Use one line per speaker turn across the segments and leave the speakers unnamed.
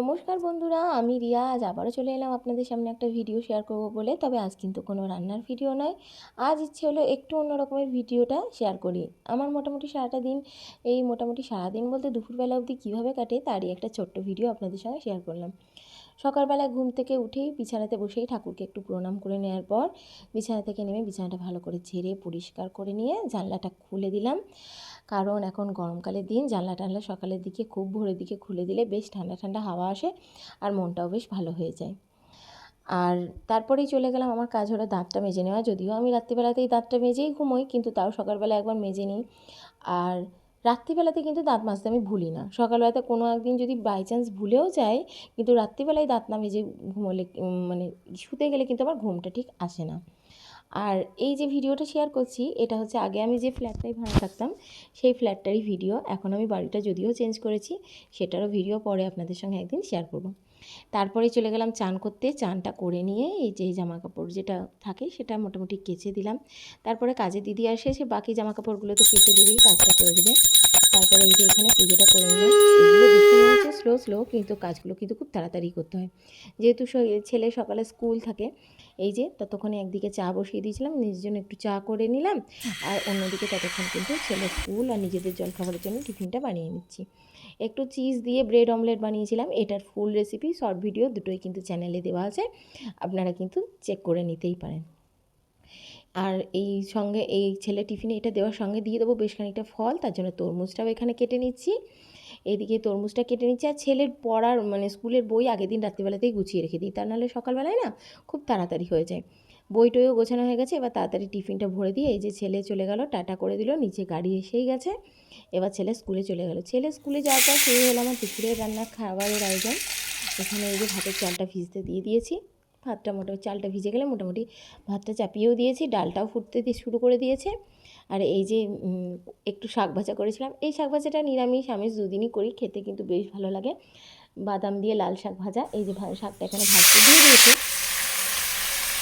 নমস্কার বন্ধুরা, আমি রিয়া। আজ আবারও চলে এলাম আপনাদের সামনে একটা ভিডিও শেয়ার করব বলে। তবে আজ কিন্তু কোনো রান্নার ভিডিও নয়। আজ ইচ্ছে হলো একটু অন্য রকমের ভিডিওটা শেয়ার করি। আমার মোটামুটি সারাটা দিন, এই মোটামুটি সারাদিন বলতে দুপুরবেলা অবধি কীভাবে কাটে তারই একটা ছোট্ট ভিডিও আপনাদের সঙ্গে শেয়ার করলাম। সকালবেলা ঘুম থেকে উঠেই বিছানাতে বসেই ঠাকুরকে একটু প্রণাম করে নেওয়ার পর বিছানা থেকে নেমে বিছানাটা ভালো করে ঝেড়ে পরিষ্কার করে নিয়ে জানলাটা খুলে দিলাম। কারণ এখন গরমকালের দিন, জানলা টানলা সকালের দিকে, খুব ভোরের দিকে খুলে দিলে বেশ ঠান্ডা ঠান্ডা হাওয়া আসে আর মনটাও বেশ ভালো হয়ে যায়। আর তারপরেই চলে গেলাম আমার কাজ হলো দাঁতটা মেজে নেওয়া। যদিও আমি রাত্রিবেলাতেই দাঁতটা মেজেই ঘুমোই, কিন্তু তাও সকালবেলা একবার মেজে নিই। আর রাত্রিবেলাতে কিন্তু দাঁত মাজতে আমি ভুলি না। সকালবেলাতে কোনো একদিন যদি বাই চান্স ভুলেও যাই, কিন্তু রাত্রিবেলায় দাঁত না মেজে ঘুমোলে মানে শুতে গেলে কিন্তু আমার ঘুমটা ঠিক আসে না। আর এই যে ভিডিওটা শেয়ার করছি, এটা হচ্ছে আগে আমি যে ফ্ল্যাটটাই ভাড়া থাকতাম, সেই ফ্ল্যাটটারই ভিডিও এখন আমি বাড়িটা যদিও চেঞ্জ করেছি, সেটারও ভিডিও পরে আপনাদের সঙ্গে একদিন শেয়ার করব। তারপরে চলে গেলাম চান করতে, চানটা করে নিয়ে এই যে জামা কাপড় যেটা থাকে, সেটা মোটামুটি কেচে দিলাম। তারপরে কাজে দিদি আসে, সে বাকি জামা কাপড়গুলো তো কেচে দিলেই কাজটা করে দেবে। তারপরে এই যে এখানে পুজোটা করে নিলাম। এগুলো দেখতে হচ্ছে স্লো স্লো কিন্তু কাজগুলো কিন্তু খুব তাড়াতাড়ি করতে হয়। যেহেতু ছেলে সকালে স্কুল থাকে, এই যে ততক্ষণে একদিকে চা বসিয়ে দিয়েছিলাম, নিজের জন্য একটু চা করে নিলাম। আর অন্যদিকে ততক্ষণ কিন্তু ছেলে স্কুল আর নিজেদের জলখাবারের জন্য টিফিনটা বানিয়ে নিচ্ছি। একটু চিজ দিয়ে ব্রেড অমলেট বানিয়েছিলাম, এটার ফুল রেসিপি শর্ট ভিডিও দুটোই কিন্তু চ্যানেলে দেওয়া আছে। আপনারা কিন্তু চেক করে নিতেই পারেন। আর এই সঙ্গে এই ছেলে টিফিনে এটা দেওয়ার সঙ্গে দিয়ে দেবো বেশ খানিকটা ফল, তার জন্য তরমুজটাও এখানে কেটে নিচ্ছি। এইদিকে তরমুজটা কেটে নিচ্ছি আর ছেলের পড়ার মানে স্কুলের বই আগের দিন রাত্রিবেলাতেই গুছিয়ে রেখে দিই তা নাহলে সকালবেলায় না খুব তাড়াতাড়ি হয়ে যায়। বই টইও গোছানো হয়ে গেছে, এবার তাড়াতাড়ি টিফিনটা ভরে দিয়ে এই যে ছেলে চলে গেল, টাটা করে দিল, নিচে গাড়ি এসেই গেছে। এবার ছেলে স্কুলে চলে গেল। ছেলে স্কুলে যাওয়ার পর শুরু হলো আমার দুপুরের রান্নার খাবারের আয়োজন। এখানে এই যে ভাতের চালটা ভিজতে দিয়ে দিয়েছি। ভাতটা মোটামুটি চালটা ভিজে গেলে মোটামুটি ভাতটা চাপিয়েও দিয়েছি, ডালটাও ফুটতে দিয়ে শুরু করে দিয়েছে। আর এই যে একটু শাক ভাজা করেছিলাম, এই শাক ভাজাটা নিরামিষ, আমিষ দুদিনই করি, খেতে কিন্তু বেশ ভালো লাগে। বাদাম দিয়ে লাল শাক ভাজা, এই যে শাকটা এখানে ভাজতে দিয়ে দিয়েছি।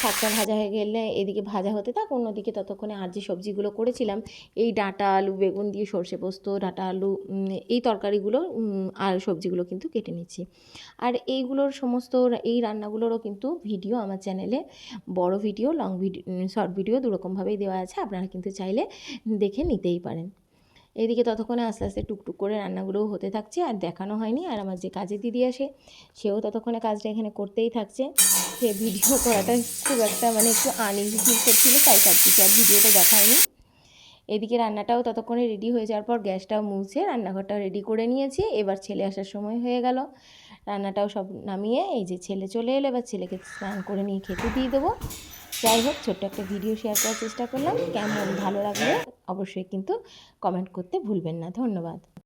শাকটা ভাজা হয়ে গেলে এদিকে ভাজা হতে থাক, অন্যদিকে ততক্ষণে আর যে সবজিগুলো করেছিলাম, এই ডাঁটা আলু, বেগুন দিয়ে সর্ষে পোস্ত, ডাঁটা আলু এই তরকারিগুলো আর সবজিগুলো কিন্তু কেটে নিচ্ছি। আর এইগুলোর সমস্ত এই রান্নাগুলোরও কিন্তু ভিডিও আমার চ্যানেলে, বড় video, long video short video দুরকমভাবেই দেওয়া আছে, আপনারা কিন্তু চাইলে দেখে নিতেই পারেন। এদিকে ততক্ষণে আস্তে আস্তে টুকটুক করে রান্নাগুলোও হতে থাকছে আর দেখানো হয়নি। আর আমার যে কাজের দিদি আসে, সেও ততক্ষণে কাজটা এখানে করতেই থাকছে। সে ভিডিও করাটা খুব একটা মানে একটু আনইজি ফিল করছিল, তাই কিছু আর ভিডিওটা দেখায়নি। এদিকে রান্নাটাও ততক্ষণে রেডি হয়ে যাওয়ার পর গ্যাসটাও মুছে, রান্নাঘরটাও রেডি করে নিয়েছি। এবার ছেলে আসার সময় হয়ে গেল। রান্নাটাও সব নামিয়ে এই যে ছেলে চলে এলো, এবার ছেলেকে স্নান করে নিয়ে খেতে দিয়ে দেবো। যাই হোক, ছোট্ট একটা ভিডিও শেয়ার করার চেষ্টা করলাম। কেমন? ভালো লাগল অবশ্যই কিন্তু কমেন্ট করতে ভুলবেন না। ধন্যবাদ।